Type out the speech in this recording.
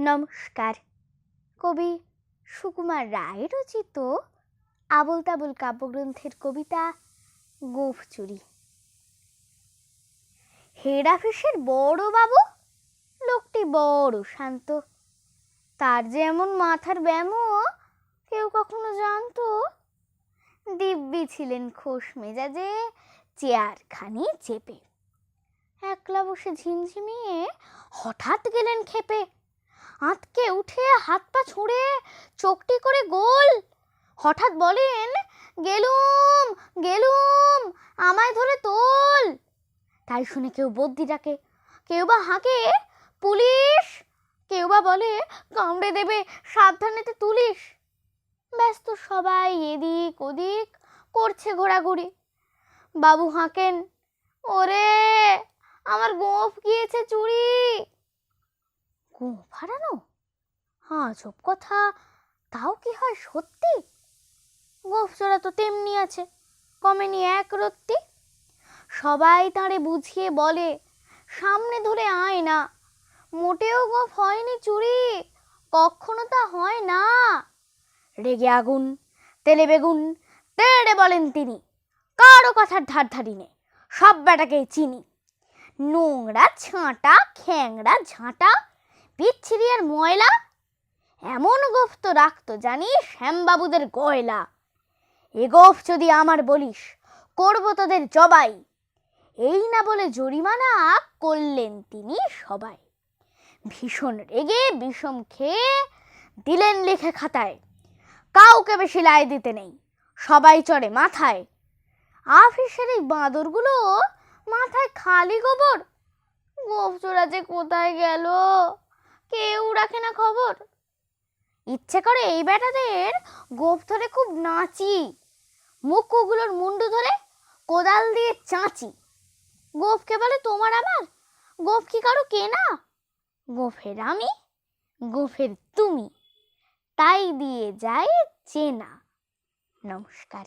নমস্কার। কবি সুকুমার রায় রচিত আবল তাবল কাব্যগ্রন্থের কবিতা গোফ চুরি। হেড অফিসের বড় বাবু? লোকটি বড় শান্ত। তার যে এমন মাথার ব্যামো, কেউ কখনো জানতো? দিব্যি ছিলেন খোশ মেজাজে, চেয়ারখানি চেপে। একলা বসে ঝিমঝিমিয়ে হঠাৎ গেলেন খেপে। আঁতকে উঠে হাত পা ছুঁড়ে চোখটি করে গোল। হঠাৎ বলেন, গেলুম গেলুম, আমায় ধরে তোল। তাই শুনে কেউ বদ্যি ডাকে, কেউ বা হাঁকে, পুলিশ! কেউ বা বলে, কামড়ে দেবে, সাবধানেতে তুলিস। ব্যস্ত সবাই এদিক ওদিক করছে ঘোরাঘুরি। বাবু হাঁকেন, ওরে, আমার গোঁফ গিয়েছে চুরি। গোঁফ হারানো আজব কথা। তাও কি হয় সত্যি? গোঁফ চোরা তো তেমনি আছে কমেনি এক রত্তি। সবাই তাঁরে বুঝিয়ে বলে, সামনে ধরে আয় না। মোটেও গোঁফ হয়নি চুরি, কখনো তা হয় না। রেগে আগুন, তেলে বেগুন, তেড়ে বলেন তিনি, কারও কথার ধার ধারি নে সব বেটাকেই চিনি। নোংরা ছাঁটা খ্যাংরা ঝাঁটা বিচ্ছিরি আর ময়লা? এমন গোফ তো রাখতো জানিস শ্যামবাবুদের গয়লা। এ গোফ যদি আমার বলিস, করব তোদের জবাই। এই না বলে জরিমানা করলেন তিনি সবাই। ভীষণ রেগে বিষম খেয়ে দিলেন লিখে খাতায়, কাউকে বেশি লাই দিতে নেই, সবাই চড়ে মাথায়। আফিসের এই বাঁদরগুলো মাথায় খালি গোবর? গোপ চোরা যে কোথায় গেল? কেউ রাখে না খবর। ইচ্ছে করে এই বেটাদের গোপ ধরে খুব নাচি। মুখগুলোর মুন্ডু ধরে কোদাল দিয়ে চাঁচি। গোফকে বলে, তোমার আমার গোফ কি কারও কেনা? গোফের আমি, গোফের তুমি। তাই দিয়ে যায় চেনা। নমস্কার।